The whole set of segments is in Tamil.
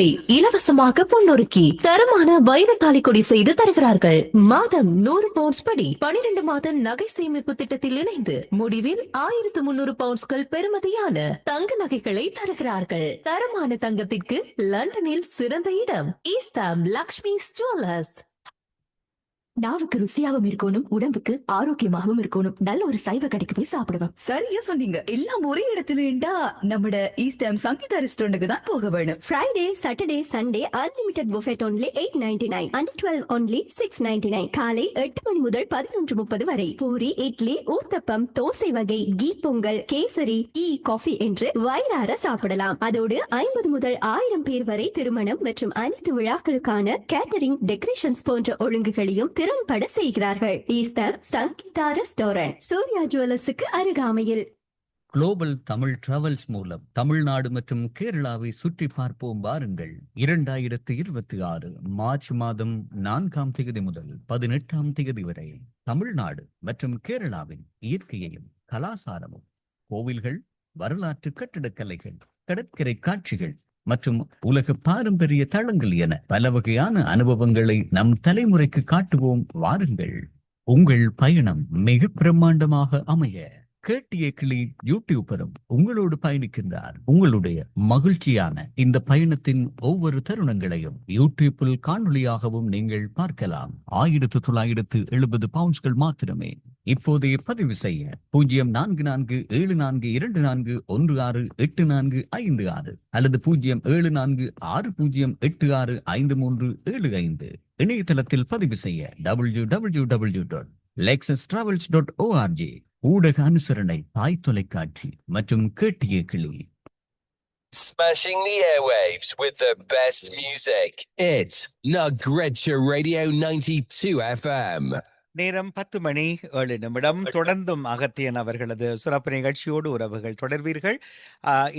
இலவசமாக பொன்னொருக்கி தரமான வைர தாலிக்கொடி செய்து தருகிறார்கள். மாதம் நூறு பவுண்ட்ஸ் படி பனிரெண்டு மாத நகை சேமிப்பு திட்டத்தில் இணைந்து முடிவில் ஆயிரத்து முன்னூறு பவுண்ட்ஸ்கள் பெறுமதியான தங்க நகைகளை தருகிறார்கள். தரமான தங்கத்திற்கு லண்டனில் சிறந்த இடம் ஈஸ்தாம் லக்ஷ்மி ஜுவல்லர்ஸ் நாவுக்கு ருசியாவும் இருக்கணும் உடம்புக்கு ஆரோக்கியமாகவும் இருக்கணும். நல்ல ஒரு சைவ கடைக்கு போய் சாப்பிடுவோம் சரியா சொன்னீங்க. எல்லாம் ஒரே இடத்துல நம்மட ஈஸ்டம் சங்கீதா ரெஸ்டாரண்ட்டுக்கு தான் போக வேணும். Friday Saturday Sunday unlimited buffet only eight ninety nine and twelve only six ninety nine காலை எட்டு மணி முதல் பதினொன்று முப்பது வரை. பூரி இட்லி ஊத்தப்பம் தோசை வகை ghee pongal kesari tea coffee என்று வயிறார சாப்பிடலாம். அதோடு ஐம்பது முதல் ஆயிரம் பேர் வரை திருமணம் மற்றும் அனைத்து விழாக்களுக்கான கேட்டரிங் டெக்கரேஷன்ஸ் போன்ற ஒழுங்குகளையும் திறம்பட செய்கிறார்கள். ஈஸ்டர் சங்கீதா ரெஸ்டாரண்ட் சூர்யா ஜுவல்லர்ஸுக்கு அருகாமையில். குளோபல் தமிழ் டிராவல்ஸ் மூலம் தமிழ்நாடு மற்றும் கேரளாவை சுற்றி பார்ப்போம் வாருங்கள். இரண்டாயிரத்து இருபத்தி ஆறு மார்ச் மாதம் நான்காம் தேதி முதல் பதினெட்டாம் தேதி வரை தமிழ்நாடு மற்றும் கேரளாவின் இயற்கையையும் கலாசாரமும் கோவில்கள் வரலாற்று கட்டிடக்கலைகள் கடற்கரை காட்சிகள் மற்றும் உலக பாரம்பரிய தளங்கள் என பல வகையான அனுபவங்களை நம் தலைமுறைக்கு காட்டுவோம். வாருங்கள். உங்கள் பயணம் மிக பிரம்மாண்டமாக அமைய. கேட்டிய கிளி யூடியூபரும் உங்களோடு பயணிக்கின்றார். உங்களுடைய மகிழ்ச்சியான இந்த பயணத்தின் ஒவ்வொரு தருணங்களையும் யூடியூப்பில் காணொளியாகவும் நீங்கள் பார்க்கலாம். ஆயிரத்து தொள்ளாயிரத்து எழுபது பவுண்ட்ஸ்கள் மாத்திரமே. இப்போதைய பதிவு செய்ய பூஜ்ஜியம் நான்கு நான்கு ஏழு நான்கு இரண்டு நான்கு ஒன்று ஆறு எட்டு நான்கு ஐந்து ஆறு அல்லது பூஜ்ஜியம் ஏழு நான்கு ஆறு பூஜ்ஜியம் எட்டு ஆறு ஐந்து மூன்று ஏழு ஐந்து. இணையதளத்தில் பதிவு செய்ய W W W dot Lexus travels dot ORG ஊடக அனுசரணை தாய் தொலைக்காட்சி மற்றும் கேட்டிய கிளி Smashing the airwaves with the best music. It's Nugredsha Radio 92 FM. நேரம் பத்து மணி ஏழு நிமிடம். தொடர்ந்தும் அகத்தியன் அவர்களது சிறப்பு நிகழ்ச்சியோடு உறவுகள் தொடர்வீர்கள்.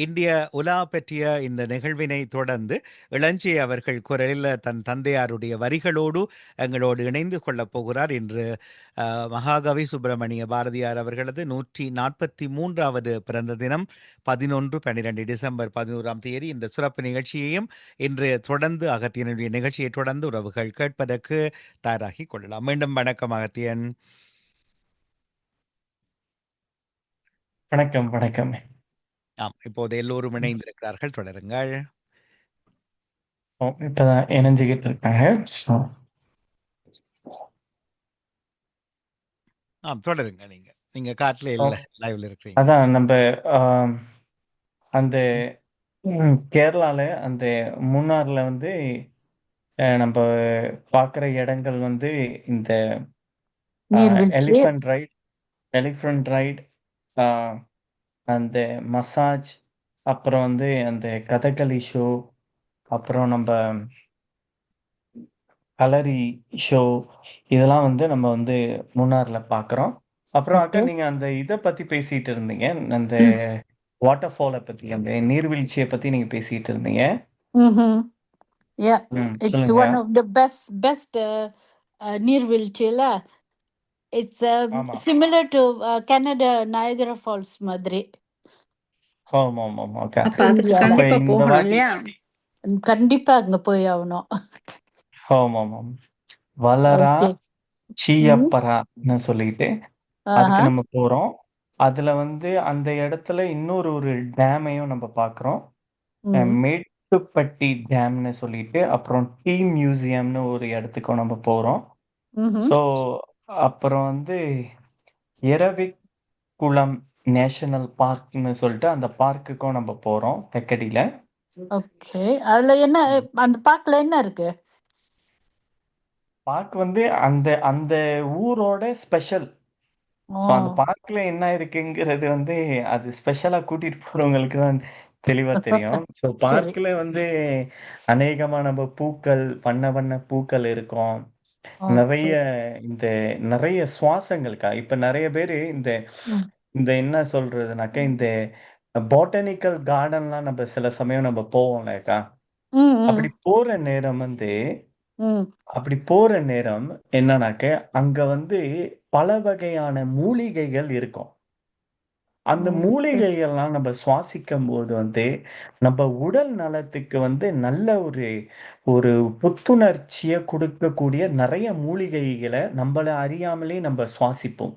இந்திய உலா பற்றிய இந்த நிகழ்வினை தொடர்ந்து இளஞ்சி அவர்கள் குரலில் தன் தந்தையாருடைய வரிகளோடு எங்களோடு இணைந்து கொள்ளப் போகிறார் இன்று மகாகவி சுப்பிரமணிய பாரதியார் அவர்களது நூற்றி நாற்பத்தி மூன்றாவது பிறந்த தினம் பதினொன்று பன்னிரெண்டு டிசம்பர் பதினோராம் தேதி. இந்த சிறப்பு நிகழ்ச்சியையும் இன்று தொடர்ந்து அகத்தியனுடைய நிகழ்ச்சியை தொடர்ந்து உறவுகள் கேட்பதற்கு தயாராகி கொள்ளலாம். மீண்டும் வணக்கம் அகத்தியன் வணக்கம் வணக்கம். ஆம் இப்போது எல்லோரும் இணைந்திருக்கிறார்கள். தொடருங்கள். இப்பதான் இணைஞ்சுக்கிட்டு இருக்காங்க. ஆம் தொடருங்க நீங்க. நீங்க காட்டுல இல்ல லைவ்ல இருக்கிறீங்க. அதான் நம்ம அந்த கேரளால அந்த மூணார்ல வந்து நம்ம பார்க்குற இடங்கள் வந்து இந்த எலிஃபண்ட் ரைட் எலிஃபண்ட் ரைட் அந்த மசாஜ் அப்புறம் வந்து அந்த கதகளி ஷோ அப்புறம் நம்ம கலரி ஷோ இதெல்லாம் வந்து நம்ம வந்து மூணார்ல பார்க்குறோம் அப்புறம் அக்கா நீங்க அந்த இதை பத்தி பேசிட்டு இருந்தீங்க. அந்த வாட்டர் ஃபாலை பத்தி அந்த நீர்வீழ்ச்சியை பத்தி நீங்க பேசிட்டு இருந்தீங்க. Yeah it's one of the best best நீர்வீழ்ச்சியில it's ஆமா. Similar to Canada Niagara Falls மாதிரி. ஆமா ஆமா ஆமா. அக்கா அப்ப அதுக்கு இந்தியால அப்ப கண்டிப்பா இந்த போகணும் வாட்டி இல்லையா? கண்டிப்பா அங்க போய் ஆகணும். ஆமா ஆமா வளரா ஓகே. சீயப்பரான்னு சொல்லிட்டு ஆஹா. அதுக்கு நம்ம போறோம். அதுல வந்து அந்த இடத்துல இன்னொரு ஒரு டேமையும் நம்ம பார்க்குறோம் அஹ் ம். மேட்டுப்பட்டி டேம்னு சொல்லிட்டு அப்புறம் டீ மியூசியம்னு ஒரு இடத்துக்கும் நம்ம போறோம். ம் ஸோ அப்புறம் வந்து எரவிக்குளம் நேஷனல் பார்க்னு சொல்லிட்டு அந்த பார்க்குக்கும் நம்ம போறோம் தெக்கடியில. ஓகே. அதுல என்ன அந்த பார்க்ல என்ன இருக்கு? பார்க் வந்து அந்த அந்த ஊரோட ஸ்பெஷல். ஓ. ஸோ அந்த பார்க்ல என்ன இருக்குங்கிறது வந்து அது ஸ்பெஷலா கூட்டிட்டு போறவங்களுக்கு தான் தெளிவா தெரியும். ஸோ சரி. பார்க்ல வந்து அநேகமா நம்ம பூக்கள் வண்ண வண்ண பூக்கள் இருக்கும். நிறைய இந்த நிறைய சுவாசங்களுக்கா? இப்ப நிறைய பேரு இந்த ம். இந்த என்ன சொல்றதுனாக்கா இந்த பாட்டனிக்கல் கார்டன்லாம் நம்ம சில சமயம் நம்ம போவோம்லக்கா ம் ம். அப்படி போற நேரம் வந்து ம். அப்படி போற நேரம் என்னன்னாக்க அங்க வந்து பல வகையான மூலிகைகள் இருக்கும். அந்த மூலிகைகள்லாம் நம்ம சுவாசிக்கும் போது வந்து நம்ம உடல் நலத்துக்கு வந்து நல்ல ஒரு ஒரு புத்துணர்ச்சியை கொடுக்கக்கூடிய நிறைய மூலிகைகளை நம்மள அறியாமலே நம்ம சுவாசிப்போம்.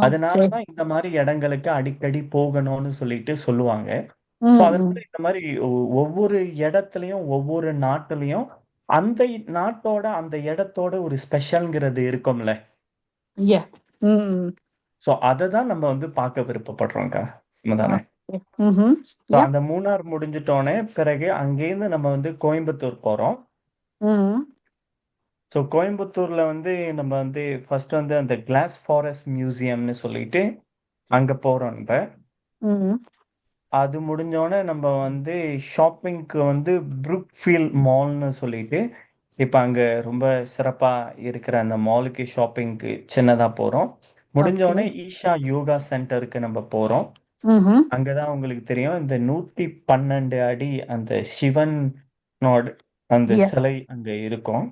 அதனாலதான் இந்த மாதிரி இடங்களுக்கு அடிக்கடி போகணும்னு சொல்லிட்டு சொல்லுவாங்க. ம் அதனால இந்த மாதிரி ஒவ்வொரு இடத்துலயும் ஒவ்வொரு நாட்டுலயும் அந்த நாட்டோட அந்த இடத்தோட ஒரு ஸ்பெஷல்ங்கிறது இருக்கும்ல. ஸோ அதை தான் நம்ம வந்து பார்க்க விருப்பப்படுறோம்க்கா. தானே ம் ஸோ யா அந்த மூணார் முடிஞ்சிட்டோன்னே பிறகு அங்கேருந்து நம்ம வந்து கோயம்புத்தூர் போறோம். ஸோ கோயம்புத்தூர்ல வந்து நம்ம வந்து ஃபர்ஸ்ட் வந்து அந்த கிளாஸ் ஃபாரஸ்ட் மியூசியம்னு சொல்லிட்டு அங்க போறோம் நம்ம. அது முடிஞ்சோடனே நம்ம வந்து ஷாப்பிங்க்கு வந்து ப்ரூக்ஃபீல்ட் மால்னு சொல்லிட்டு இப்போ அங்கே ரொம்ப சிறப்பாக இருக்கிற அந்த மாலுக்கு ஷாப்பிங்க்கு சின்னதாக போகிறோம் முடிஞ்சோடனே ஈஷா யோகா சென்டருக்கு நம்ம போகிறோம் ம் அங்கே தான் உங்களுக்கு தெரியும் இந்த நூற்றி பன்னெண்டு அடி அந்த சிவனோட அந்த. சிலை அங்கே இருக்கும்.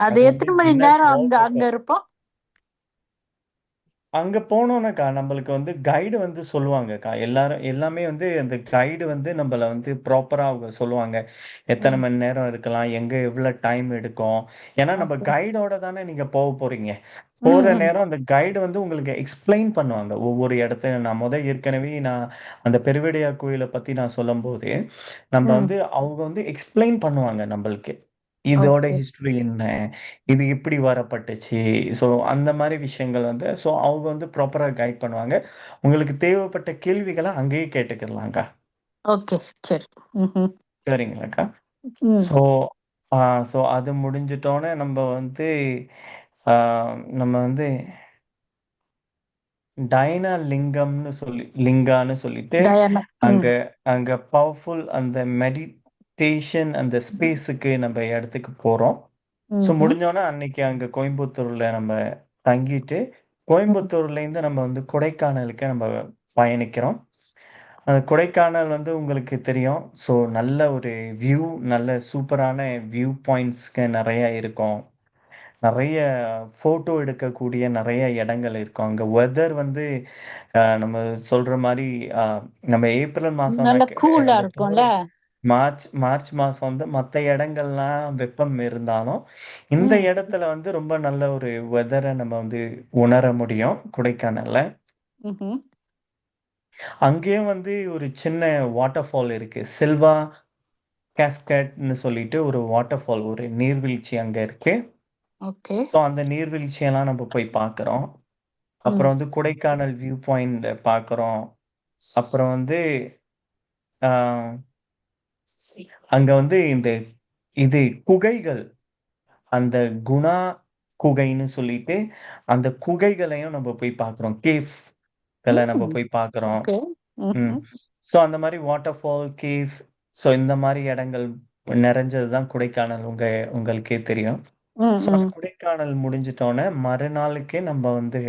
அது அது எத்தனை மணி நேரம் அங்க அங்க. இருப்போம்? அங்க போனோம்னாக்கா நம்மளுக்கு வந்து கைடு வந்து சொல்லுவாங்கக்கா எல்லாரும் எல்லாமே வந்து அந்த கைடு வந்து நம்மள வந்து ப்ராப்பரா அவங்க சொல்லுவாங்க. எத்தனை ம். மணி நேரம் இருக்கலாம் எங்க எவ்வளவு டைம் எடுக்கும். ஏன்னா நம்ம கைடோட தானே நீங்க போக போறீங்க. போற ம் நேரம் அந்த கைடு வந்து உங்களுக்கு எக்ஸ்பிளைன் பண்ணுவாங்க. ஒவ்வொரு இடத்த நான் முத ஏற்கனவே நான் அந்த பெருவிடையா கோயிலை பத்தி நான் சொல்லும்போது நம்ம ம். வந்து அவங்க வந்து எக்ஸ்பிளைன் பண்ணுவாங்க நம்மளுக்கு. இதோட ஓகே. ஹிஸ்டரி என்ன? இது இப்படி வரப்பட்டுச்சு? ஸோ அந்த மாதிரி விஷயங்கள் வந்து ஸோ அவங்க வந்து ப்ராப்பராக கைட் பண்ணுவாங்க. உங்களுக்கு தேவைப்பட்ட கேள்விகளை அங்கேயே கேட்டுக்கிடலாங்க்கா ஓகே சரி. ம் சரிங்களாக்கா? ம். ஸோ ஸோ அது முடிஞ்சிட்டோன்னே நம்ம வந்து ஆ, நம்ம வந்து டைனா லிங்கம்னு சொல்லி லிங்கான்னு சொல்லிட்டு டயானா ம். அங்க அங்க பவர்ஃபுல் அந்த மெடிடேஷன் அந்த ஸ்பேஸுக்கு நம்ம இடத்துக்கு போறோம். ஸோ ம் முடிஞ்சோன்னா அன்னைக்கு அங்க கோயம்புத்தூர்ல நம்ம தங்கிட்டு ம் கோயம்புத்தூர்ல இருந்து நம்ம வந்து கொடைக்கானலுக்கு நம்ம பயணிக்கிறோம். அந்த கொடைக்கானல் வந்து உங்களுக்கு தெரியும். ஸோ நல்ல ஒரு வியூ நல்ல சூப்பரான வியூ பாயிண்ட்ஸ்க்கு நிறைய இருக்கும். நிறைய ஃபோட்டோ எடுக்கக்கூடிய நிறைய இடங்கள் இருக்கும். அங்கே வெதர் வந்து அஹ், நம்ம சொல்ற மாதிரி அஹ், நம்ம ஏப்ரல் நல்ல மாதம்னாக்க கூலா அந்த இருக்கும்ல? போகிற மார்ச் மார்ச் மாதம் வந்து மற்ற இடங்கள்லாம் வெப்பம் இருந்தாலும் இந்த ம். இடத்துல வந்து ரொம்ப நல்ல ஒரு வெதரை நம்ம வந்து உணர முடியும் கொடைக்கானல்ல. ம் அங்கேயும் வந்து ஒரு சின்ன வாட்டர் ஃபால் இருக்கு. சில்வா கேஸ்கட்னு சொல்லிட்டு ஒரு வாட்டர் ஃபால் ஒரு நீர்வீழ்ச்சி அங்க இருக்கு. ஓகே. ஸோ அந்த நீர்வீழ்ச்சியெல்லாம் நம்ம போய் பார்க்குறோம். ம். அப்புறம் வந்து கொடைக்கானல் வியூ பாயிண்ட் பார்க்குறோம். அப்புறம் வந்து ஆஹ், அங்க வந்து இந்த இது குகைகள். அந்த குணா குகைன்னு சொல்லிட்டு அந்த குகைகளையும் நம்ம போய் பார்க்குறோம். கேஃப்களை நம்ம போய் பார்க்குறோம். ஓகே. ம். ஸோ அந்த மாதிரி வாட்டர் ஃபால் கேவ் ஸோ இந்த மாதிரி இடங்கள் நிறைஞ்சது தான் கொடைக்கானல் உங்க உங்களுக்கே தெரியும். ஸோ கொடைக்கானல் முடிஞ்சிட்டோன்னே மறுநாளுக்கே நம்ம வந்து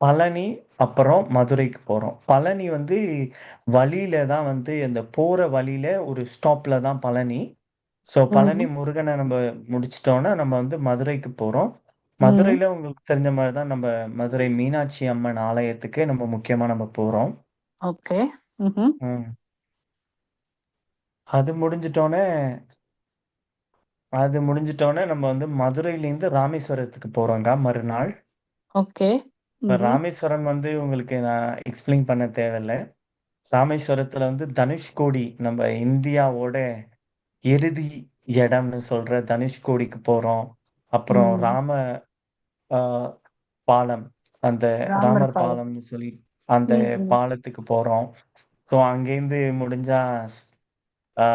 பழனி அப்புறம் மதுரைக்கு போகிறோம் பழனி வந்து வழியில தான் வந்து அந்த போகிற வழியில ஒரு ஸ்டாப்ல தான் பழனி. ஸோ பழனி முருகனை நம்ம முடிச்சிட்டோன்னா நம்ம வந்து மதுரைக்கு போகிறோம் ம் மதுரையில் உங்களுக்கு தெரிஞ்ச மாதிரி தான் நம்ம மதுரை மீனாட்சி அம்மன் ஆலயத்துக்கு நம்ம முக்கியமாக நம்ம போகிறோம் ஓகே. ம் ம். அது முடிஞ்சிட்டோன்னே அது முடிஞ்சிட்டோன்னே நம்ம வந்து மதுரையிலேருந்து ராமேஸ்வரத்துக்கு போகிறோங்க மறுநாள். ஓகே. இப்போ ராமேஸ்வரம் வந்து உங்களுக்கு நான் எக்ஸ்பிளைன் பண்ண தேவையில்லை. ராமேஸ்வரத்தில் வந்து தனுஷ்கோடி நம்ம இந்தியாவோட இறுதி இடம்னு சொல்கிற தனுஷ்கோடிக்கு போகிறோம் அப்புறம் ம் ராம ஆ, பாலம் அந்த ராமர் ராமர் பாலம். பாலம்னு சொல்லி அந்த ம் ம் பாலத்துக்கு போகிறோம் ஸோ அங்கேருந்து முடிஞ்சா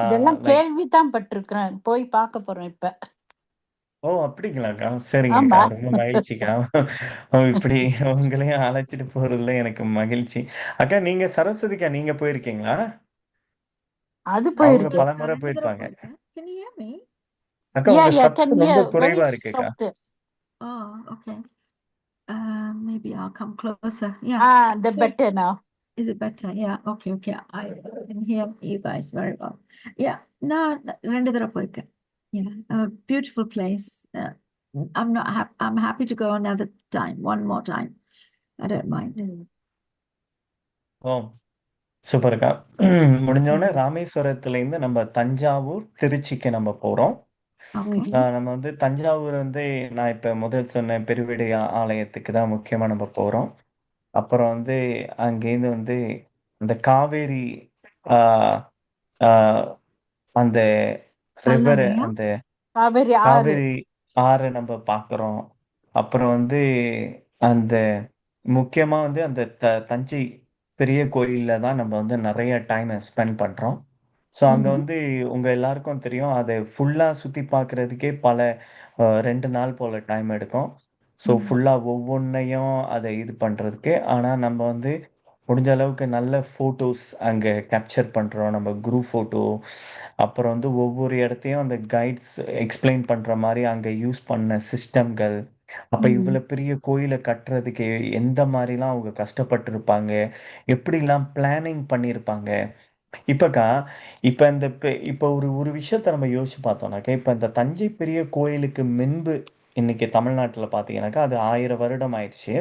இதெல்லாம் லைக் கேள்விதான் பட்டிருக்கிறேன். போய் பார்க்க போறோம் இப்ப. ஓ அப்படிங்களாக்கா ஆமா சரிங்கக்கா ரொம்ப மகிழ்ச்சிக்கா ஓ இப்படி உங்களையும் அழைச்சிட்டு போறதுல எனக்கு மகிழ்ச்சி அக்கா நீங்க சரஸ்வதிக்கா நீங்க போயிருக்கீங்களா அது அவங்க போயிருக்கு பல முறை போயிருப்பாங்க Can you hear me? அக்கா யா உங்க யா சத்தம் கேன் ரொம்ப ஹியர் வெரி குறைவா இருக்குக்கா soft Oh, okay. Uh, maybe I'll come closer. Yeah. Ah the Okay. Better now Is it better? Yeah. Okay. Okay. I can hear you guys very well. Yeah. No, ரெண்டு தடவை போயிருக்கேன். Yeah. A beautiful place. Uh, I'm not happy. I'm happy to go another time, one more time. I don't mind. ஓ சூப்பர்க்கா முடிஞ்சோடனே ராமேஸ்வரத்துலேருந்து நம்ம தஞ்சாவூர் திருச்சிக்கு நம்ம போகிறோம் Okay. நம்ம வந்து தஞ்சாவூர் வந்து நான் இப்போ முதல் சொன்ன பெருவிடை ஆ- ஆலயத்துக்கு தான் முக்கியமாக நம்ம போகிறோம் அப்புறம் வந்து அங்கேருந்து வந்து அந்த காவேரி ஆ, ஆ, அந்த ரிவர்? அந்த காவேரி ஆறு காவேரி ஆறை நம்ம பார்க்குறோம் அப்புறம் வந்து அந்த முக்கியமாக வந்து அந்த த தஞ்சை பெரிய கோயிலில் தான் நம்ம வந்து நிறைய டைமை ஸ்பெண்ட் பண்ணுறோம் ஸோ அங்கே ம்ஹும். வந்து உங்கள் எல்லாருக்கும் தெரியும் அதை ஃபுல்லாக சுற்றி பார்க்குறதுக்கே பல அஹ், ரெண்டு நாள் போல் டைம் எடுக்கும் ஸோ ம். ஃபுல்லாக ஒவ்வொன்றையும் அதை இது பண்ணுறதுக்கு ஆனால் நம்ம வந்து முடிஞ்ச அளவுக்கு நல்ல ஃபோட்டோஸ் அங்கே கேப்சர் பண்ணுறோம் நம்ம குரூப் ஃபோட்டோ அப்புறம் வந்து ஒவ்வொரு இடத்தையும் அந்த கைட்ஸ் எக்ஸ்பிளைன் பண்ணுற மாதிரி அங்கே யூஸ் பண்ண சிஸ்டம்கள் அப்போ. இவ்வளோ பெரிய கோயிலை கட்டுறதுக்கு எந்த மாதிரிலாம் அவங்க கஷ்டப்பட்டிருப்பாங்க? எப்படிலாம் பிளானிங் பண்ணியிருப்பாங்க இப்போக்கா இப்போ இந்த இப்போ ஒரு ஒரு விஷயத்த நம்ம யோசிச்சு பார்த்தோம்னாக்கா இப்போ இந்த தஞ்சை பெரிய கோயிலுக்கு முன்பு இன்னைக்கு தமிழ்நாட்டில் பார்த்தீங்கன்னாக்கா அது ஆயிரம் வருடம் ஆயிடுச்சு.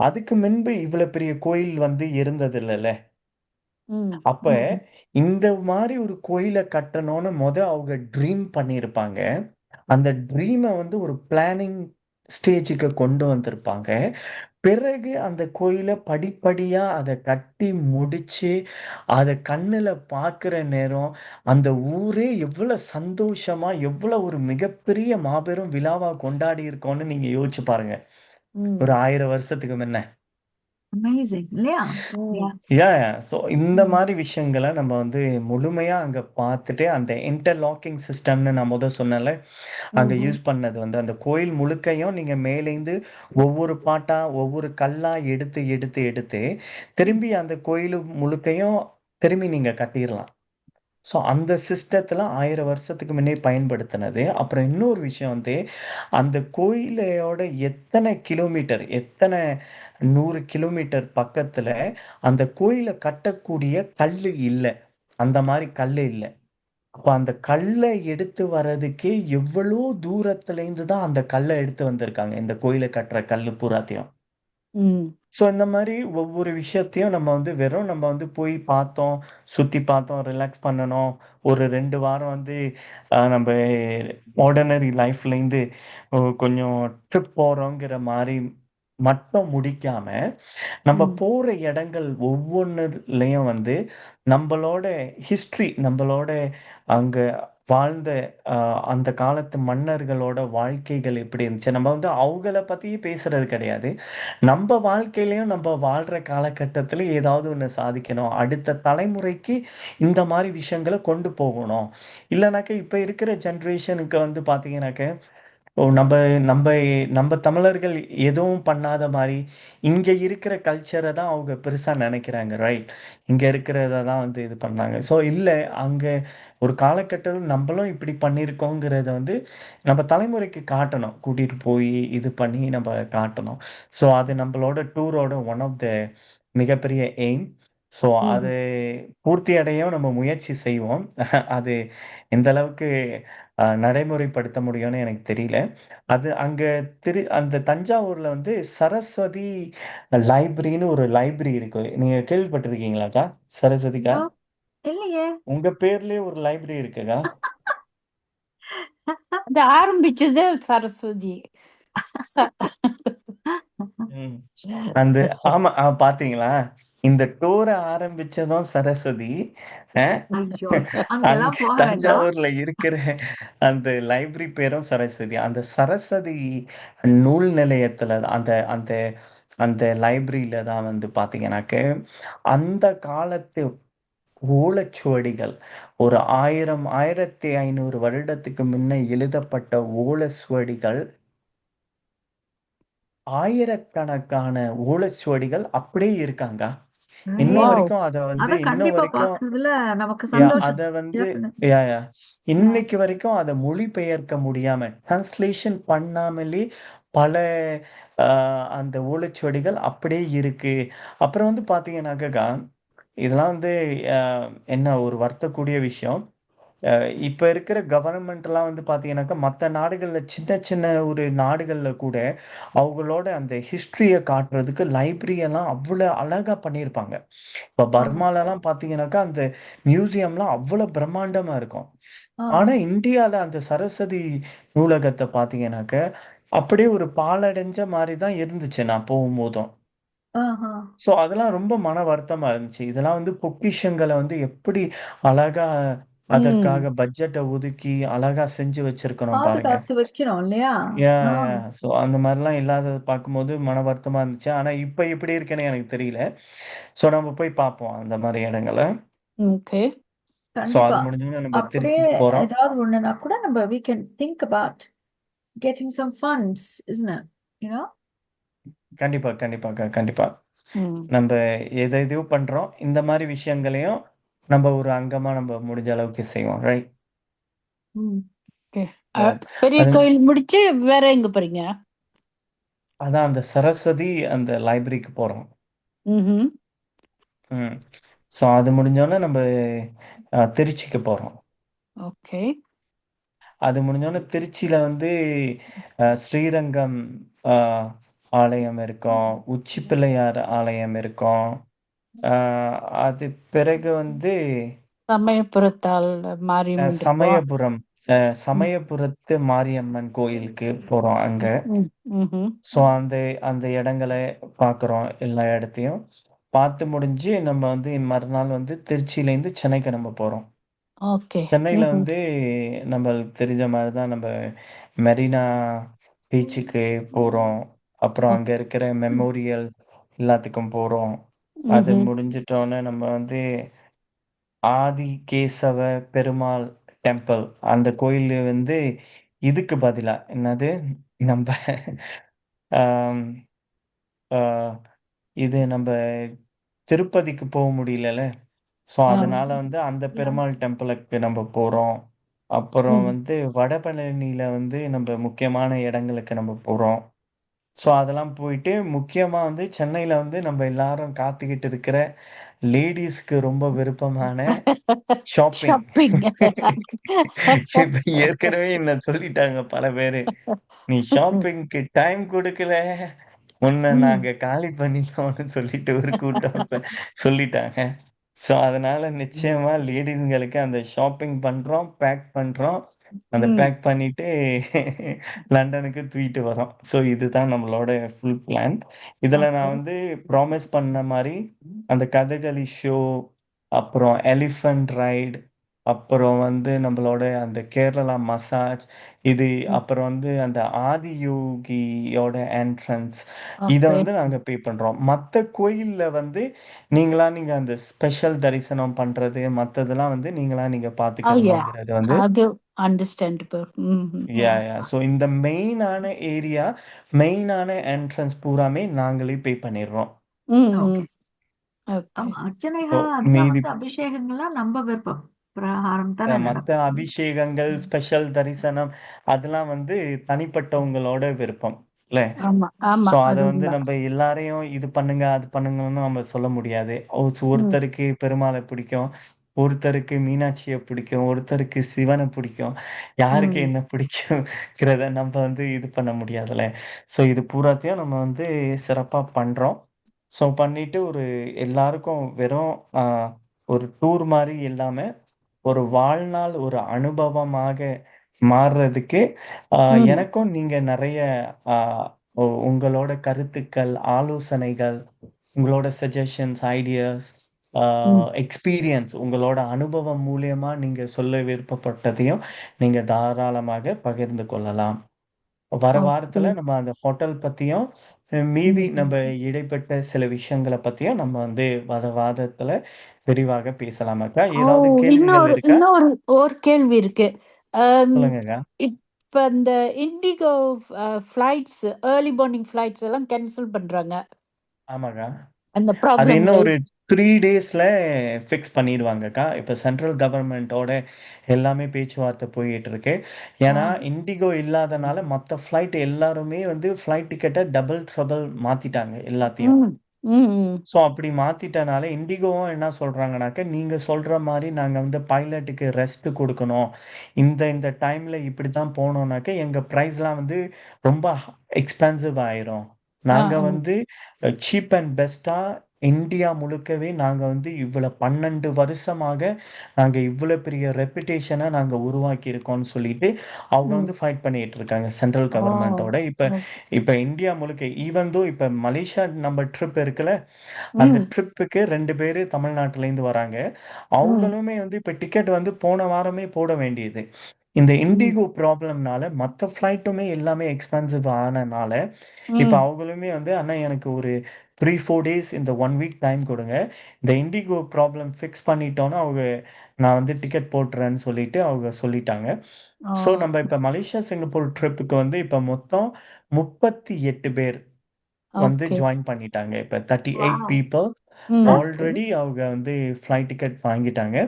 அதுக்கு முன்பு இவ்வளோ பெரிய கோயில் வந்து இருந்தது இல்லைல்ல ம். அப்ப ம். இந்த மாதிரி ஒரு கோயிலை கட்டணும்னு முத அவங்க ட்ரீம் பண்ணியிருப்பாங்க. அந்த ட்ரீமை வந்து ஒரு பிளானிங் ஸ்டேஜுக்கு கொண்டு வந்திருப்பாங்க. பிறகு அந்த கோயிலை படிப்படியா அதை கட்டி முடிச்சு அதை கண்ணுல பார்க்குற நேரம் அந்த ஊரே எவ்வளவு சந்தோஷமா எவ்வளவு ஒரு மிகப்பெரிய மாபெரும் விழாவா கொண்டாடி இருக்கோம்னு நீங்க யோசிச்சு பாருங்க. ம். ஒரு ஆயிரம் வருஷத்துக்கு முன்ன. Amazing. இல்லையா? ம் Yeah. ஏன் ஸோ இந்த ம். மாதிரி விஷயங்களை நம்ம வந்து முழுமையா அங்க பார்த்துட்டு அந்த இன்டர்லாக்கிங் சிஸ்டம்னு நான் முத சொன்னேன்ல அங்க ம்ஹும். யூஸ் பண்ணது வந்து அந்த கோயில் முழுக்கையும் நீங்க மேலேந்து ஒவ்வொரு பாட்டா ஒவ்வொரு கல்லா எடுத்து எடுத்து எடுத்து திரும்பி அந்த கோயில் முழுக்கையும் திரும்பி நீங்க கட்டிடலாம் ஸோ அந்த சிஸ்டத்தில் ஆயிரம் வருஷத்துக்கு முன்னே பயன்படுத்தினது அப்புறம் இன்னொரு விஷயம் வந்து அந்த கோயிலையோட எத்தனை கிலோமீட்டர் எத்தனை நூறு கிலோமீட்டர் பக்கத்தில் அந்த கோயிலை கட்டக்கூடிய கல் இல்லை. அந்த மாதிரி கல் இல்லை. அப்போ அந்த கல்லை எடுத்து வர்றதுக்கே எவ்வளோ தூரத்துலேருந்து தான் அந்த கல்லை எடுத்து வந்திருக்காங்க. இந்த கோயிலை கட்டுற கல் பூராத்தையும். ஸோ இந்த மாதிரி ஒவ்வொரு விஷயத்தையும் நம்ம வந்து வெறும் நம்ம வந்து போய் பார்த்தோம் சுற்றி பார்த்தோம் ரிலாக்ஸ் பண்ணணும். ஒரு ரெண்டு வாரம் வந்து நம்ம ஆர்டினரி லைஃப்லேருந்து கொஞ்சம் ட்ரிப் போகிறோங்கிற மாதிரி மட்டும் முடிக்காம நம்ம ம். போற இடங்கள் ஒவ்வொன்றுலையும் வந்து நம்மளோட ஹிஸ்ட்ரி நம்மளோட அங்க வாழ்ந்த ஆஹ், அந்த காலத்து மன்னர்களோட வாழ்க்கைகள் எப்படி இருந்துச்சு? நம்ம வந்து அவங்கள பத்தி பேசுறது கிடையாது. நம்ம வாழ்க்கையிலயும் நம்ம வாழ்ற காலகட்டத்துல ஏதாவது ஒண்ணு சாதிக்கணும். அடுத்த தலைமுறைக்கு இந்த மாதிரி விஷயங்களை கொண்டு போகணும். இல்லைனாக்கா இப்ப இருக்கிற ஜென்ரேஷனுக்கு வந்து பாத்தீங்கன்னாக்க ஓ நம்ம நம்ம நம்ம தமிழர்கள் எதுவும் பண்ணாத மாதிரி இங்க இருக்கிற கல்ச்சரை தான் அவங்க பெருசா நினைக்கிறாங்க ரைட் இங்க இருக்கிறத தான் வந்து இது பண்ணாங்க. ஸோ இல்லை அங்க ஒரு காலகட்டத்தில் நம்மளும் இப்படி பண்ணியிருக்கோங்கிறத வந்து நம்ம தலைமுறைக்கு காட்டணும். கூட்டிட்டு போய் இது பண்ணி நம்ம காட்டணும். ஸோ அது நம்மளோட டூரோட ஒன் ஆஃப் த மிகப்பெரிய எய்ம் ஸோ அது பூர்த்தி அடையவும் நம்ம முயற்சி செய்வோம். அது எந்த அளவுக்கு நடைமுறைப்படுத்த முடியும்னு எனக்கு தெரியல. அது அங்க திரு அந்த தஞ்சாவூர்ல வந்து சரஸ்வதி லைப்ரரின்னு ஒரு லைப்ரரி இருக்கு. நீங்க கேள்விப்பட்டிருக்கீங்களாக்கா சரஸ்வதிக்கா ஓ, இல்லையே. உங்க பேர்லயே ஒரு லைப்ரரி இருக்குக்கா அது ஆரம்பிச்சது சரஸ்வதி. ச- ம். அந்த ஆமா ஆ, பாத்தீங்களா? இந்த டூரை ஆரம்பிச்சதும் சரஸ்வதி. தஞ்சாவூர்ல இருக்கிற அந்த லைப்ரரி பேரும் சரஸ்வதி. அந்த சரஸ்வதி நூல் நிலையத்துல அந்த அந்த அந்த லைப்ரரியில தான் வந்து பாத்தீங்கன்னாக்க அந்த காலத்து ஓலைச்சுவடிகள் ஒரு ஆயிரம் ஆயிரத்தி ஐநூறு வருடத்துக்கு முன்ன எழுதப்பட்ட ஓலைச்சுவடிகள் ஆயிரக்கணக்கான ஓலைச்சுவடிகள் அப்படியே இருக்காங்க. இன்ன. வரைக்கும் அதை வந்து அத இன்ன கண்டிப்பா வரைக்கும் பாக்குறதுல நமக்கு சந்தோஷம் அத வந்து. யா யா இன்னைக்கு வரைக்கும் அதை மொழிபெயர்க்க முடியாம டிரான்ஸ்லேஷன் பண்ணாமலே பல ஆஹ், அந்த ஓலைச்சுவடிகள் அப்படியே இருக்கு அப்புறம் வந்து பாத்தீங்கன்னாக்கா இதெல்லாம் வந்து என்ன ஒரு வருத்தக்கூடிய விஷயம் இப்ப இருக்கிற கவர்ன்மெண்ட்லாம் வந்து பார்த்தீங்கன்னாக்கா, மத்த நாடுகள்ல சின்ன சின்ன ஒரு நாடுகள்ல கூட, அவங்களோட அந்த ஹிஸ்டரிய காட்டுறதுக்கு லைப்ரரி எல்லாம் அவ்வளோ அழகா பண்ணியிருப்பாங்க. இப்ப பர்மாலலாம் பார்த்தீங்கன்னாக்கா, அந்த மியூசியம்லாம் அவ்வளோ பிரம்மாண்டமா இருக்கும். ஆ. ஆனா இந்தியால அந்த சரஸ்வதி நூலகத்த பார்த்தீங்கன்னாக்க, அப்படியே ஒரு பாழடைஞ்ச மாரி தான் இருந்துச்சு நான் போகும்போதும். ஸோ அதெல்லாம் ரொம்ப மன வருத்தமா இருந்துச்சு. இதெல்லாம் வந்து பொக்கிஷங்கள வந்து எப்படி அழகா ம். அதற்காக பட்ஜெட்ட ஒதுக்கி அழகா செஞ்சு வச்சிருக்கணும் பாருங்க. பாதுகாத்து இல்லையா? ஆ. ஸோ அந்த மாரிலாம் இல்லாதத பார்க்கும்போது மன வருத்தமா இருந்துச்சு. ஆனா இப்ப எப்படி இருக்குன்னு எனக்கு தெரியல. ஸோ நம்ம போய் பார்ப்போம் அந்த மாரி இடங்கள. ஓகே. ஸோ அது. முடிஞ்சோனே நம்ம அப்படியே திருச்சிக்கு போறோம். ஏதாவது ஒண்ணுனா கூட நம்ம we can think about getting some funds, isn't it? You know? கண்டிப்பா, கண்டிப்பாக்கா. கண்டிப்பா. ம். நம்ப எத எதையோ பண்றோம். இந்த மாரி விஷயங்களையும் நம்ப ஒரு அங்கமா நம்ப முடிஞ்ச அளவுக்கு செய்வோம். ரைட்? பெரிய கோயில் முடிச்சு வேற எங்க போறீங்க? அதான் அந்த சரஸ்வதி அந்த லைப்ரரிக்கு போறோம். ம். ஸோ அது முடிஞ்சோனே நம்ப அ திருச்சிக்கு போறோம். ஓகே. அது முடிஞ்சோனே திருச்சியில வந்து ஸ்ரீரங்கம் ஆலயம் இருக்கும். உச்சி பிள்ளையார் ஆலயம் இருக்கும். அ அது பிறகு வந்து சமயபுரத்தால் அ மாரியம்மன் இருக்கும். சமயபுரம் அ ம். சமயபுரத்து மாரியம்மன் கோயிலுக்கு போறோம் அங்க. ம். ம்ஹ்ம். ஸோ அந்த அந்த இடங்கள பார்க்குறோம் எல்லா இடத்தையும். பார்த்து முடிஞ்சு நம்ம வந்து மறுநாள் வந்து திருச்சியிலேருந்து சென்னைக்கு நம்ம போறோம். ஓகே. சென்னையில ம்ஹ்ம். வந்து நம்மளுக்கு தெரிஞ்ச மாரி தான் நம்ப மெரினா பீச்சுக்கு போறோம். அப்புறம் அங்க ஓகே. இருக்கிற மெமோரியல் எல்லாத்துக்கும் போறோம். அது ம்ஹ்ம். முடிஞ்சிட்டோனே நம்ம வந்து ஆதி கேசவ பெருமாள் டெம்பிள் அந்த கோயிலு வந்து இதுக்கு பதிலா என்னது நம்ப அம் அ இது நம்ப திருப்பதிக்கு போ முடியலல்ல. So ah. அதனால வந்து அந்த. பெருமாள் டெம்பிளுக்கு நம்ப போறோம். அப்புறம் ம். வந்து வடபழனியில வந்து நம்ப முக்கியமான இடங்களுக்கு நம்ம போறோம். ஸோ அதெல்லாம் போயிட்டு முக்கியமா வந்து சென்னையில வந்து நம்ப எல்லாரும் காத்துக்கிட்டு இருக்கிற லேடீஸ்க்கு ரொம்ப விருப்பமான ஷாப்பிங். ஷாப்பிங். இப்ப ஏற்கனவே என்ன சொல்லிட்டாங்க பல பேரு. "நீ ஷாப்பிங்க்கு டைம் குடுக்கல, உன்ன ம். நாங்க காலி பண்ணிருவோம்னு" சொல்லிட்டு ஒரு கூட்டம் இப்ப சொல்லிட்டாங்க. ஸோ அதனால நிச்சயமா லேடீஸ்ங்களுக்கு அந்த ஷாப்பிங் பண்றோம், பேக் பண்றோம். அந்த. பேக் பண்ணிட்டு லண்டனுக்கு தூக்கிட்டு வரோம். ஸோ இதுதான் நம்மளோட ஃபுல் பிளான். இதுல. நான் வந்து ப்ராமிஸ் பண்ண மாரி அந்த கதகளி ஷோ, அப்புறம் எலிஃபண்ட் ரைட், அப்புறம் வந்து நம்மளோட அந்த கேரளா மசாஜ், இது. அப்புறம் வந்து அந்த ஆதியோகியோட என்ட்ரன்ஸ் இத. வந்து நாங்க பே பண்றோம். மத்த கோயில்ல வந்து நீங்களா நீங்க அந்த ஸ்பெஷல் தரிசனம் பண்றது, மத்ததெல்லாம் வந்து நீங்களா நீங்க ஓ யா. பார்த்துக்கறணுங்கிறது வந்து அண்டர்ஸ்டாண்டபிள். யாஹ்! யாஹ்! ஸோ இந்த மெயினான ஏரியா, மெயினான என்ட்ரன்ஸ் பூராமே நாங்களே பே பண்ணிடுறோம். ஓகே. ஆமா. மீதி அபிஷேகங்கள்லாம் நம்ம விருப்பம். பிரகாரம் தானே மத்த நடக்கும். அபிஷேகங்கள், ம். ஸ்பெஷல் தரிசனம் அதெல்லாம் வந்து தனிப்பட்டவங்களோட விருப்பம். இல்ல? ஆமா, ஆமா. ஸோ அத அது வந்து உண்ம. நம்ப எல்லாரையும் இது பண்ணுங்க, அது பண்ணுங்கன்னு நம்ம சொல்ல முடியாது. ஒரு ம். ஒருத்தருக்கு பெருமாள பிடிக்கும், ஒருத்தருக்கு மீனாட்சிய பிடிக்கும், ஒருத்தருக்கு சிவன பிடிக்கும். யாருக்கு ம். என்ன பிடிக்கும்ங்கிறத நம்ப வந்து இது பண்ண முடியாதுல்ல. ஸோ இது பூராத்தையும் நம்ம வந்து சிறப்பா பண்றோம். ஸோ பண்ணிட்டு ஒரு எல்லாருக்கும் வெறும் அ ஒரு டூர் மாரி இல்லாம, ஒரு வாழ்நாள் ஒரு அனுபவமாக மாறுறதுக்கு, அ ம். எனக்கும் நீங்க நெறைய அ உ உங்களோட கருத்துக்கள், ஆலோசனைகள், உங்களோட சஜஷன்ஸ், ஐடியாஸ். எக்ஸ்பீரியன்ஸ் உங்களோட அனுபவம் மூலியமா நீங்க சொல்ல விருப்பப்பட்டதையும் நீங்க தாராளமாக பகிர்ந்து கொள்ளலாம். வர. வாரத்துல நம்ம அந்த ஹோட்டல் பத்தியும், மீதி ம். நம்ப இடைப்பட்ட சில விஷயங்கள பத்தியும் நம்ம வந்து வர வாரத்துல விரிவாக பேசலாம் அக்கா. ஏதாவது கேள்விகள் இருக்கா? இன்னொரு ஒரு கேள்வி இருக்கு. சொல்லுங்கக்கா. இப்ப இந்த IndiGo flights early morning flights எல்லாம் கேன்சல் பண்றாங்க. ஆமாக்கா. அந்த அது ப்ராப்ளம்ல இன்னும் ஒரு 3 டேஸ்ல ஃபிக்ஸ் பண்ணிருவாங்கக்கா. இப்ப சென்ட்ரல் கவர்ன்மென்ட்டோட எல்லாமே பேச்சுவார்த்தை போயிட்டு இருக்கு. ஏன்னா, இண்டிகோ இல்லாதனால மத்த ஃப்ளைட் எல்லாருமே வந்து ஃப்ளைட் டிக்கெட்ட டபுள், ட்ரபிள் மாத்திட்டாங்க எல்லாத்தையும். ஸோ அப்படி மாத்திட்டனால இண்டிகோவும் என்ன சொல்றாங்கனாக்க, நீங்க சொல்ற மாரி நாங்க வந்து பைலட்டுக்கு ரெஸ்ட் குடுக்கணும். இந்த இந்த டைம்ல இப்படித்தான் போனோம்னாக்க, எங்க பிரைஸ்லாம் வந்து ரொம்ப எக்ஸ்பென்சிவ் ஆயிரும். நாங்க. வந்து சீப் அண்ட் பெஸ்ட்டா இந்தியா முழுக்கவே நாங்க வந்து இவ்வளோ 12 வருஷமாக நாங்க இவ்வளோ பெரிய ரெப்புடேஷன நாங்க உருவாக்கியிருக்கோம்னு சொல்லிட்டு, அவங்க ம். வந்து ஃபைட் பண்ணிட்டு இருக்காங்க சென்ட்ரல் ஓ! கவர்ன்மென்ட்டோட. இப்ப ஓ! இப்ப இந்தியா முழுக்க ஈவன் தோ இப்ப மலேசியா நம்ம ட்ரிப் இருக்குல்ல, அந்த ம். ட்ரிப்புக்கு 2 பேரு தமிழ்நாட்டிலேருந்து வராங்க. ம். அவங்களுமே வந்து இப்ப டிக்கெட் வந்து போன வாரமே போட வேண்டியது. இந்த ம். இண்டிகோ ப்ராப்ளம்னால மத்த ஃப்ளைட்டுமே எல்லாமே எக்ஸ்பென்சிவ் ஆனனால, இப்ப ம். அவங்களுமே வந்து "அண்ணா எனக்கு ஒரு 3, 4 டேஸ் இந்த 1 வீக் டைம் குடுங்க. இந்த இண்டிகோ ப்ராப்ளம் ஃபிக்ஸ் பண்ணிட்டோம்னா, அவங்க நான் வந்து டிக்கெட் போட்டுறேன்னு" சொல்லிட்டு அவங்க சொல்லிட்டாங்க. ஸோ நம்ம இப்ப மலேசியா, சிங்கப்பூர் ட்ரிப்புக்கு வந்து இப்ப மொத்தம் 38 பேர் வந்து. ஜாயின் பண்ணிட்டாங்க. இப்ப 38 Wow. People already. அவங்க வந்து ஃப்ளைட் டிக்கெட் வாங்கிட்டாங்க.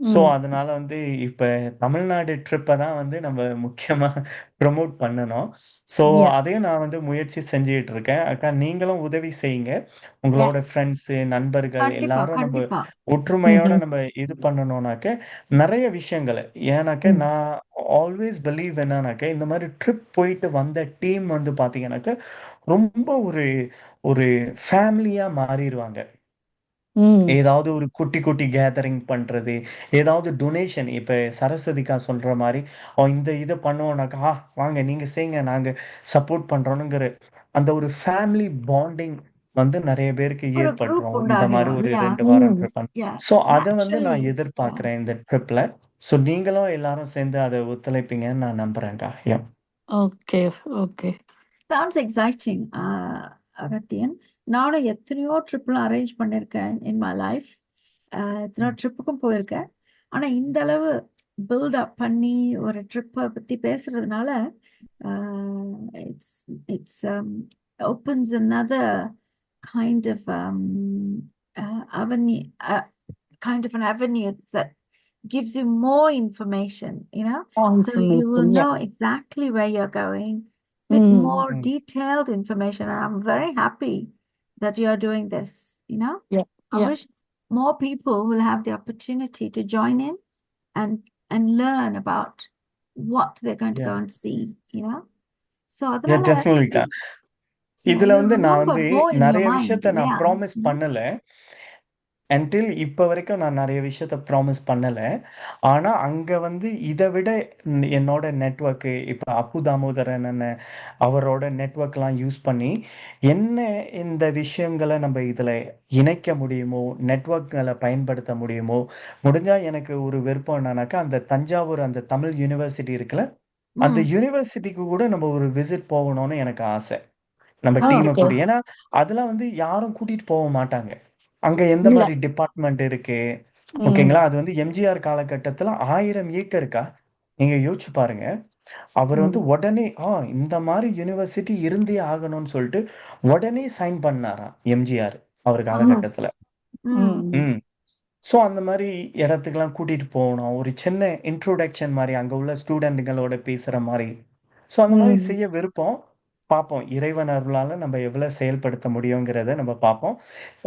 ஸோ. அதனால வந்து இப்ப தமிழ்நாடு ட்ரிப்ப தான் வந்து நம்ம முக்கியமா ப்ரமோட் பண்ணணும். ஸோ. அதையும் நான் வந்து முயற்சி செஞ்சுகிட்டு இருக்கேன். அக்கா நீங்களும் உதவி செய்யுங்க. உங்களோட ஃப்ரெண்ட்ஸு, நண்பர்கள் கண்டிப்பா, எல்லாரும் நம்ம கண்டிப்பா. ஒற்றுமையோட ம்ஹ்ம். நம்ம இது பண்ணணும்னாக்க, நெறைய விஷயங்கள ஏன்னாக்க ம். நான் ஆல்வேஸ் பிலீவ் என்னன்னாக்க, இந்த மாரி ட்ரிப் போயிட்டு வந்த டீம் வந்து பார்த்தீங்கன்னாக்க, ரொம்ப ஒரு ஒரு ஃபேமிலியா மாறிருவாங்க. ம். ஏதாவது ஒரு குட்டி, குட்டி கேதரிங் பண்றது, ஏதாவது டொனேஷன் இப்ப சரஸ்வதிக்கா சொல்ற மாரி, "ஓ இந்த இத பண்ணுவோம்னாக்கா, ஆ வாங்க நீங்க செய்யுங்க, நாங்க சப்போர்ட் பண்றோம்ங்கிற" அந்த ஒரு ஃபேமிலி பாண்டிங் வந்து நெறைய பேருக்கு ஒரு குரூப் ஏற்பட்டுரும். இந்த மாரி உண்டாகிரும் ஒரு? 2 வாரம் ம். ட்ரிப். ஸோ அத வந்து. நான். எதிர்பார்க்கிறேன் இந்த ட்ரிப்ல. ஸோ நீங்களும் எல்லாரும் சேர்ந்து அத ஒத்துழைப்பீங்கன்னு நான் நம்புறேன்க்கா. Yeah. Okay, okay. Sounds exciting, uh, Agathiyan. நானும் எத்தனையோ ட்ரிப்லாம் அரேஞ்ச் பண்ணியிருக்கேன் இன் மை லைஃப். எத்தனையோ. ட்ரிப்புக்கும் போயிருக்கேன். ஆனா இந்த அளவு பில்ட் அப் பண்ணி ஒரு ட்ரிப்ப பத்தி பேசுறதுனால, it's it's um opens another kind of um uh, avenue, uh, kind of an avenue that gives you more information, you know? More So you will. Yeah. know exactly where you're going with ம். more detailed information. And I'm very happy that you're doing this, you know? Yeah. I Yeah. wish more people will have the opportunity to join in and and learn about what they're going to yeah. go and see, you know? So யா அதனால டெஃபினெட்லிக்கா. yeah, இதுல you வந்து நான் remember வந்து more in your நெறைய mind, விஷயத்த நான் இல்லையா? ப்ராமிஸ் ம். பண்ணல. அன்டில் இப்ப வரைக்கும் நான் நெறைய விஷயத்த ப்ராமிஸ் பண்ணல. ஆனா அங்க வந்து இத விட என்னோட நெட்வொர்க்கு இப்ப அப்பு தாமோதரன் அண்ணன் அவரோட நெட்வொர்க்லாம் யூஸ் பண்ணி, என்ன இந்த விஷயங்கள நம்ப இதுல இணைக்க முடியுமோ, நெட்வொர்க்கள பயன்படுத்த முடியுமோ, முடிஞ்சா எனக்கு ஒரு விருப்பம் என்னன்னாக்கா, அந்த தஞ்சாவூர் அந்த தமிழ் யூனிவர்சிட்டி இருக்குல்ல, அந்த ம். யூனிவர்சிட்டிக்கு கூட நம்ம ஒரு விசிட் போகணும்னு எனக்கு ஆசை. நம்ம ஓ! டீம ஓகே. கூட்டி. ஏன்னா, அதெல்லாம் வந்து யாரும் கூட்டிட்டு போக மாட்டாங்க. அங்க எந்த இல்ல. மாரி டிபார்ட்மெண்ட் இருக்கு, ம். ஓகேங்களா? அது வந்து எம்ஜிஆர் காலகட்டத்துல 1000 ஏக்கர்க்கா. நீங்க யோசிச்சு பாருங்க. அவர் வந்து ம். உடனே, ஆ இந்த மாரி யூனிவர்சிட்டி இருந்தே ஆகணும்னு சொல்ட்டு, உடனே சைன் பண்ணாராம் எம்ஜிஆர் அவர் ம். காலகட்டத்துல. ம். ம். ம். ஸோ அந்த மாரி இடத்துக்குலாம் கூட்டிட்டு போகணும். ஒரு சின்ன இன்ட்ரோடக்ஷன் மாரி, அங்க உள்ள ஸ்டூடண்ட்டுங்களோட பேசுற மாரி. ஸோ அந்த மாரி ம். செய்ய விருப்பம். பார்ப்போம். இறைவன் அருளால நம்ம எவ்வளோ செயல்படுத்த முடியுங்கிறத நம்ம பார்ப்போம்.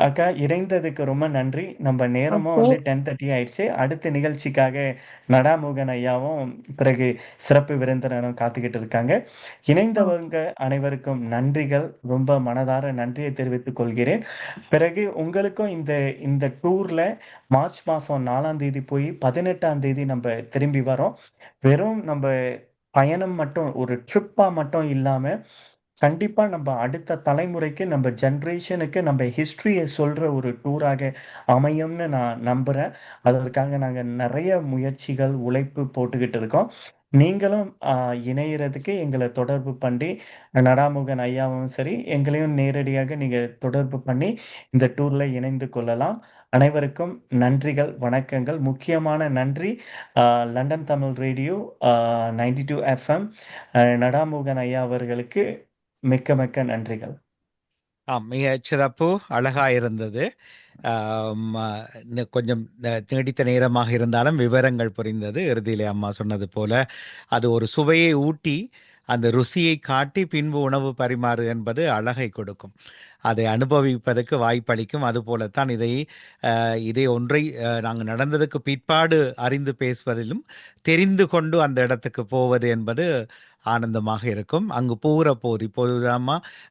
அக்கா இணைந்ததுக்கு ரொம்ப நன்றி. நம்ம நேரமும். வந்து 10:30 ஆயிடுச்சு. அடுத்த நிகழ்ச்சிக்காக நடாமுகன் ஐயாவும், பிறகு சிறப்பு விருந்தினரும் காத்துக்கிட்டு இருக்காங்க. இணைந்தவங்க அனைவருக்கும் நன்றிகள். ரொம்ப மனதார நன்றியை தெரிவித்துக் கொள்கிறேன். பிறகு உங்களுக்கும் இந்த இந்த டூர்ல மார்ச் மாசம் 4ஆம் தேதி போய் 18ஆம் தேதி நம்ப திரும்பி வரோம். வெறும் நம்ப பயணம் மட்டும் ஒரு ட்ரிப்பா மட்டும் இல்லாம, கண்டிப்பாக நம்ம அடுத்த தலைமுறைக்கு, நம்ம ஜென்ரேஷனுக்கு நம்ம ஹிஸ்ட்ரியை சொல்கிற ஒரு டூராக அமையும்னு நான் நம்புறேன். அதற்காக நாங்கள் நிறைய முயற்சிகள், உழைப்பு போட்டுக்கிட்டு இருக்கோம். நீங்களும் இணையிறதுக்கு இணையறதுக்கு தொடர்பு பண்ணி, நடாமுகன் ஐயாவும் சரி, எங்களையும் நேரடியாக நீங்கள் தொடர்பு பண்ணி, இந்த டூரில் இணைந்து கொள்ளலாம். அனைவருக்கும் நன்றிகள், வணக்கங்கள். முக்கியமான நன்றி, London Tamil radio, ninety two FM, Nadamugan ஐயா அவர்களுக்கு மிக்க மிக்க நன்றிகள். ஆம். மிக சிறப்பு. அழகா இருந்தது. கொஞ்சம் நீடித்த நேரமாக இருந்தாலும் விவரங்கள் புரிந்தது. இறுதியிலே அம்மா சொன்னது போல, அது ஒரு சுவையை ஊட்டி, அந்த ருசியை காட்டி பின்பு உணவு பரிமாறு என்பது அழகை கொடுக்கும் அதை அனுபவிப்பதற்கு வாய்ப்பளிக்கும் அதுபோலத்தான் இதை இதை ஒன்றை நாங்கள் நடந்ததுக்கு பிற்பாடு அறிந்து பேசுவதிலும் தெரிந்து கொண்டு அந்த இடத்துக்கு போவது என்பது ஆனந்தமாக இருக்கும். அங்கு போகிற போது இப்போது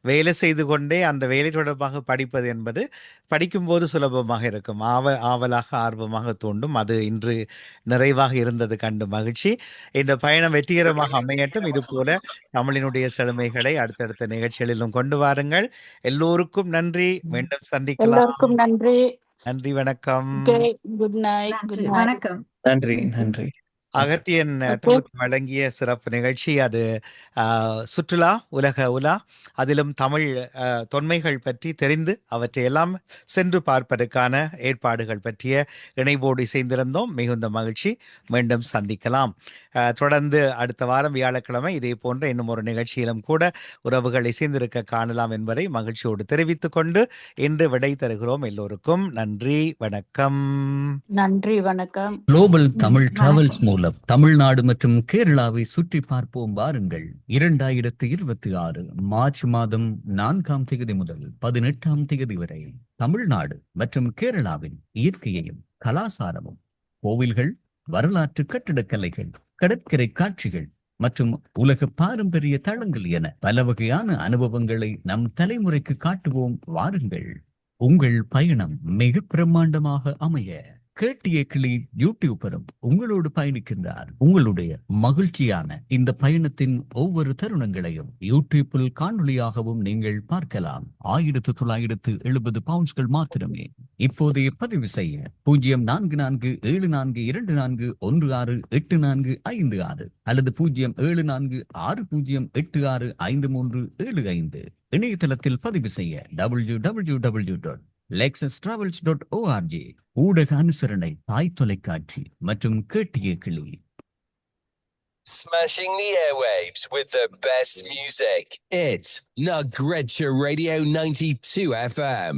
வேலை செய்து கொண்டே அந்த வேலை தொடர்பாக படிப்பது என்பது படிக்கும்போது சுலபமாக இருக்கும். ஆவ ஆவலாக ஆர்வமாக தூண்டும் அது இன்று நிறைவாக இருந்தது கண்டு மகிழ்ச்சி. இந்த பயணம் வெற்றிகரமாக அமையட்டும். இது போல தமிழினுடைய செழுமைகளை அடுத்தடுத்த நிகழ்ச்சிகளிலும் கொண்டு வாருங்கள். எல்லோருக்கும் நன்றி. மீண்டும் சந்திக்கலாம். நன்றி. நன்றி வணக்கம். Good night. வணக்கம். நன்றி நன்றி. அகத்தியன் வழங்கிய சிறப்பு நிகழ்ச்சி அது சுற்றுலா உலக உலா அதிலும் தமிழ் தொன்மைகள் பற்றி தெரிந்து அவற்றை எல்லாம் சென்று பார்ப்பதற்கான ஏற்பாடுகள் பற்றிய இணைவோடு இசைந்திருந்தோம். மிகுந்த மகிழ்ச்சி. மீண்டும் சந்திக்கலாம். தொடர்ந்து அடுத்த வாரம் வியாழக்கிழமை இதே போன்ற இன்னும் ஒரு நிகழ்ச்சியிலும் கூட உறவுகள் இசைந்திருக்க காணலாம் என்பதை மகிழ்ச்சியோடு தெரிவித்துக் கொண்டு இன்று விடை தருகிறோம் எல்லோருக்கும். நன்றி. வணக்கம். நன்றி. வணக்கம். குளோபல் தமிழ். டிராவல்ஸ் மூலம். தமிழ்நாடு மற்றும் கேரளாவை சுற்றி பார்ப்போம் வாருங்கள். இரண்டாயிரத்து இருபத்தி ஆறு மார்ச் மாதம் நான்காம் தேதி முதல் பதினெட்டாம் தேதி வரை தமிழ்நாடு மற்றும் கேரளாவின் இயற்கையையும் கலாசாரமும் கோவில்கள் வரலாற்று கட்டிடக்கலைகள் கடற்கரை காட்சிகள் மற்றும் உலக பாரம்பரிய தளங்கள் என பல வகையான அனுபவங்களை நம் தலைமுறைக்கு காட்டுவோம் வாருங்கள். உங்கள் பயணம் மிக பிரம்மாண்டமாக அமைய கேட்டிய கிளி யூடியூபரும் உங்களோடு பயணிக்கின்றார். உங்களுடைய மகிழ்ச்சியான இந்த பயணத்தின் ஒவ்வொரு தருணங்களையும் யூடியூப்பில் காணொளியாகவும் நீங்கள் பார்க்கலாம். ஆயிரத்து தொள்ளாயிரத்து எழுபது பவுண்ட்ஸ்கள் மாத்திரமே. இப்போதைய பதிவு செய்ய பூஜ்ஜியம் நான்கு நான்கு ஏழு நான்கு இரண்டு நான்கு ஒன்று ஆறு எட்டு நான்கு ஐந்து ஆறு அல்லது பூஜ்ஜியம் ஏழு நான்கு ஆறு பூஜ்ஜியம் எட்டு ஆறு ஐந்து மூன்று ஏழு ஐந்து. இணையதளத்தில் பதிவு செய்ய W W W dot Lexus travels dot ORG ஊடக அனுசரணை தாய் தொலைக்காட்சி மற்றும் கேட்டிய கிளி Smashing the airwaves with the best music. It's Nugrecha Radio 92 FM.